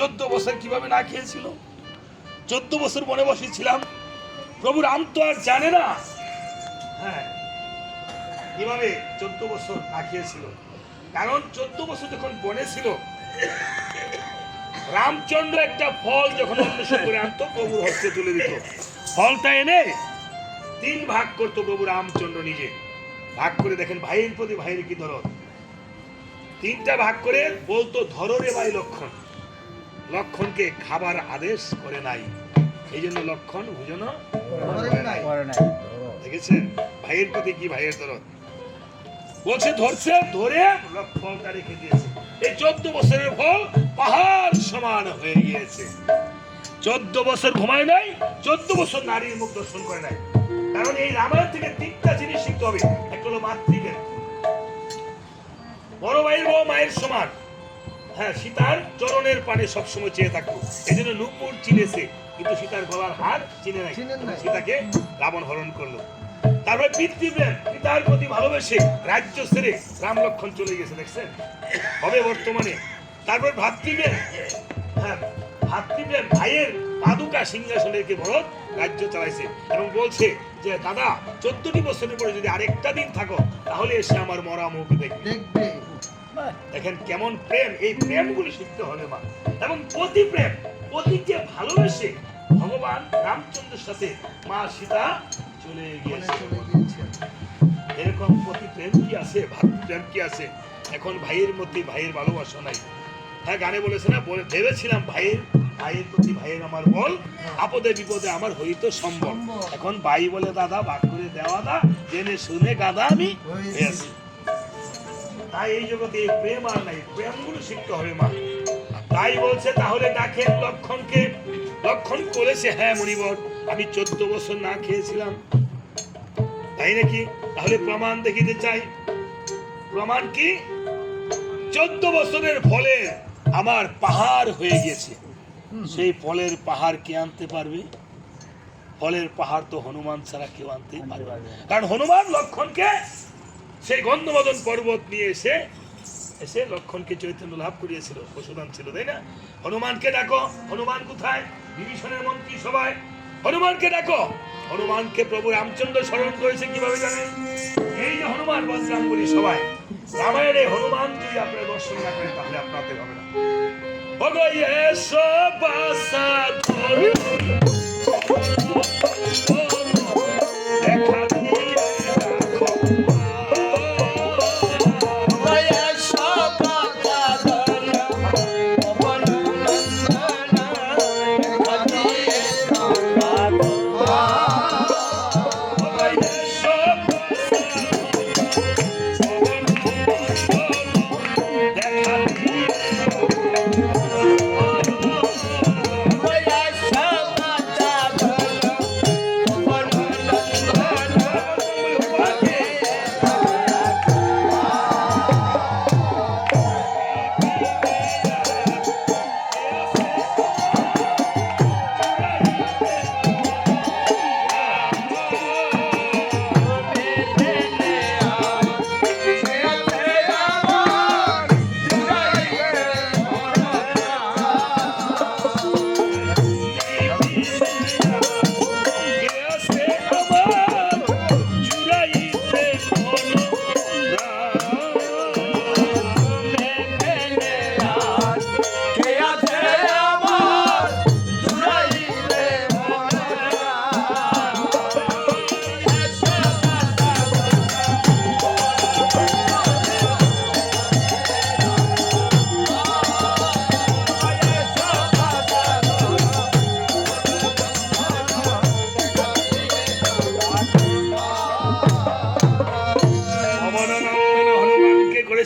চোদ্দ বছর কীভাবে না খেয়েছিল? চোদ্দ বছর বনে বসেছিলাম। প্রভু রাম তো আর জানে না। হ্যাঁ কীভাবে চোদ্দ বছর না খেয়েছিল? কারণ চোদ্দ বছর যখন বনে ছিল, রামচন্দ্র একটা ফল যখন অন্বেষণ করে আনতো, প্রভুর হস্তে তুলে দিত। ফলটা এনে তিন ভাগ করতো প্রভু রামচন্দ্র নিজে। ভাগ করে দেখেন, ভাইয়ের প্রতি ভাইয়ের কি দরদ? তিনটা ভাগ করে বলতো, ধরো রে ভাই লক্ষণ। লক্ষণকে খাবার আদেশ করে নাই। এই জন্য লক্ষণ ভোজন দেখেছেন? ভাইয়ের প্রতি কি ভাইয়ের দরদ? বলছে ধরছে ধরে ফলটা রেখে দিয়েছে। এই চোদ্দ বছরের ফল পাহাড় সমান হয়ে গিয়েছে। চোদ্দ বছর ঘুমায় নাই চোদ্দ বছর নারীর মুখ দর্শন করে নাই। কারণ এই রামায়ণ থেকে তিনটা জিনিস শিখতে হবে। একটা হলো মাতৃকে। বড় ভাইয়ের বউ মায়ের সমান। হ্যাঁ সীতার চরণের পানে সবসময় চেয়ে থাকতো। এই জন্য নুপুর চিনেছে কিন্তু সীতার গলার হার চিনে নাই। সীতাকে রাবণ হরণ করল। তারপরে পিতৃপ্রেম পিতার প্রতি ভালোবেসে রাজ্য ছেড়ে রাম লক্ষণ চলে গেছে দেখছেন? হবে বর্তমানে। তারপর ভাতৃপ্রেম হ্যাঁ ভাতৃপ্রেম ভাইয়ের পাদুকা সিংহাসনে রেখে ভরত রাজ্য চালাইছে এবং বলছে যে দাদা চোদ্দটি বছরের পরে যদি আরেকটা দিন থাকো তাহলে এসে আমার মরা মুখ দেখবে। দেখেন কেমন প্রেম এই প্রেমগুলো শিখতে হবে মা। এবং পতি প্রেম পতিকে ভালোবেসে ভগবান রামচন্দ্রের সাথে মা সীতা চলে গিয়েছে। এরকম পতি প্রেম কি আছে? ভাতৃ প্রেম কি আছে? এখন ভাইয়ের মধ্যে ভাইয়ের ভালোবাসা নাই। হ্যাঁ গানে বলেছে না বলে ভেবেছিলাম ভাইয়ের ভাইয়ের প্রতি ভাইয়ের আমার বল আপদে বিপদে আমার হইতো সম্ভব সম্ভব। এখন ভাই বলে দাদা ভাগ করে দেওয়া দা জেনে শুনে গাদা আমি হয়েছি। তাই এই জগতে প্রেম আর নাই প্রেম প্রেমগুলো শিখতে হবে মা। তাই বলছে, তাহলে ডাকেন লক্ষণকে, লক্ষণ করেছে হ্যাঁ মণিবর, আমি চোদ্দ বছর না খেয়েছিলাম। তাই নাকি? তাহলে প্রমাণ দেখিতে চাই। প্রমাণ কি? চোদ্দ বছরের ফলে আমার পাহাড় হয়ে গেছে। সেই ফলের পাহাড় কে আনতে পারবে? ফলের পাহাড় তো হনুমান ছাড়া কেউ আনতে পারবে। কারণ হনুমান লক্ষণকে সেই গন্ধমদন পর্বত নিয়ে এসে এসে লক্ষণকে চৈতন্য লাভ করিয়েছিল পশুদান ছিল, তাই না? হনুমানকে ডাকো, হনুমান কোথায়? বিভীষণের মন্ত্রী সবাই হনুমানকে ডাকো। হনুমানকে প্রভু রামচন্দ্র স্মরণ করেছে কীভাবে জানেন? এই যে হনুমান বজরাম বলি সবাই রামায়ণে হনুমান যদি আপনারা দর্শন না করেন তাহলে আপনাদের হবে না। ওগো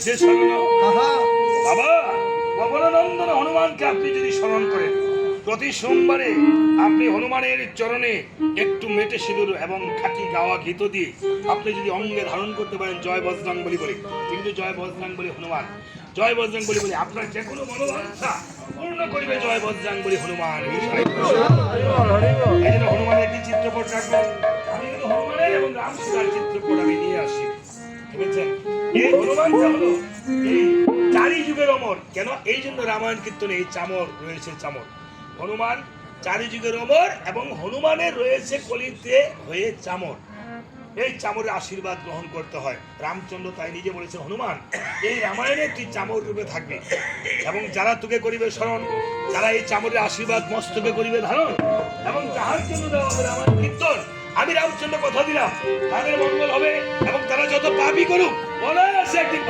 স্মরণ বাবা অবনন্দন হনুমানকে আপনি যদি স্মরণ করেন প্রতি সোমবারে আপনি হনুমানের চরণে একটু মেটে সিঁদুর এবং খাঁটি গাওয়া ঘিত দিয়ে আপনি যদি অঙ্গে ধারণ করতে পারেন জয় বজরাং বলি বলে। কিন্তু জয় বজরাং বলি হনুমান। জয় বজরাং বলি বলে আপনার যে কোনো মনোবাঞ্ছা পূর্ণ করিবে জয় বজরাং বলি হনুমান। এই জন্য হনুমানের একটি চিত্রপট রাখবেন। আমি কিন্তু হনুমানের এবং রাম সীতার চিত্রপট আমি নিয়ে আসি। ঠিক আছে এই হলো এই চারি যুগের অমর, কেন? এই জন্য রামায়ণ কীর্তনে এই চামর রয়েছে, চামর। হনুমান চারি যুগের অমর এবং হনুমানের রয়েছে কলিতে হয়ে চামর। এই চামরের আশীর্বাদ গ্রহণ করতে হয়। রামচন্দ্র তাই নিজে বলেছে, হনুমান, এই রামায়ণে তুই চামর রূপে থাকবে এবং যারা তোকে করিবে স্মরণ, যারা এই চামরের আশীর্বাদ মস্তকে করিবে ধারণ এবং যাহার জন্য দেওয়া হবে রামায়ণ কীর্তন আমি রামচন্দ্র কথা দিলাম। তাদের মঙ্গল হবে এবং তারা যত পাপই করুক বলে আছে একদিন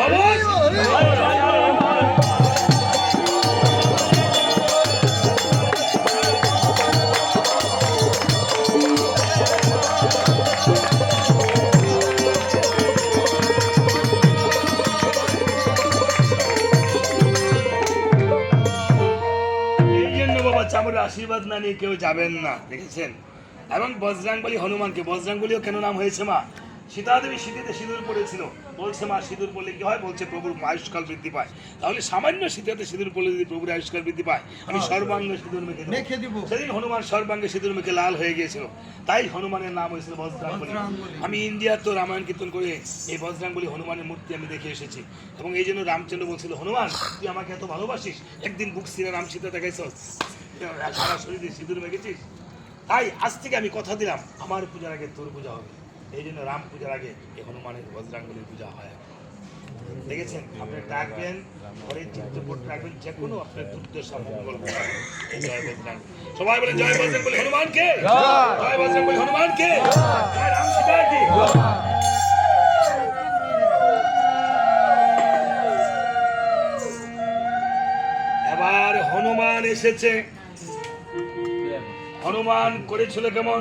আশীর্বাদ না নিয়ে কেউ যাবেন না, দেখেছেন? এবং বজরাঙ্গলি হনুমানকে বজরাঙ্গলিও কেন নাম হয়েছে মা? সীতা দেবী শীতিতে সিঁদুর পড়েছিল। বলছে মা সিঁদুর পড়লে কি হয়? বলছে প্রভুর আয়ুষ্কাল বৃদ্ধি পায়। তাহলে সামান্য শীতাতে সিঁদুর পড়লে যদি প্রভুর আয়ুষ্কাল বৃদ্ধি পায় আমি সর্বাঙ্গ সিঁদুর মেখে দেবো। মেখে দিব। সেদিন হনুমান সর্বাঙ্গে সিঁদুর মেখে লাল হয়ে গিয়েছিল। তাই হনুমানের নাম হয়েছিল বজরাঙ্গলি। আমি ইন্ডিয়ার তো রামায়ণ কীর্তন করে এই বজরাঙ্গলি হনুমানের মূর্তি আমি দেখে এসেছি। এবং এই জন্য রামচন্দ্র বলছিল হনুমান তুই আমাকে এত ভালোবাসিস? একদিন বুক সিনে রাম সীতা দেখাইছ সারা শরীরে সিঁদুর মেখেছিস? তাই আজ থেকে আমি কথা দিলাম, আমার পূজার আগে তোর পূজা হবে। এই জন্য রাম পূজার আগে হনুমানের বজরাঙ্গলির পূজা হয়। দেখেছেন? আপনি ডাকবেন ঘরের চিত্রপট রাখবেন, যে কোনো আপনার দুর্দশা, মঙ্গল। জয় বজরাঙ্গ সবাই বলে জয় বজরাঙ্গলি। হনুমানকে? জয় বজরাঙ্গলি। হনুমানকে? জয় রাম সীতাকে? এবার হনুমান এসেছে। হনুমান করেছিল কেমন?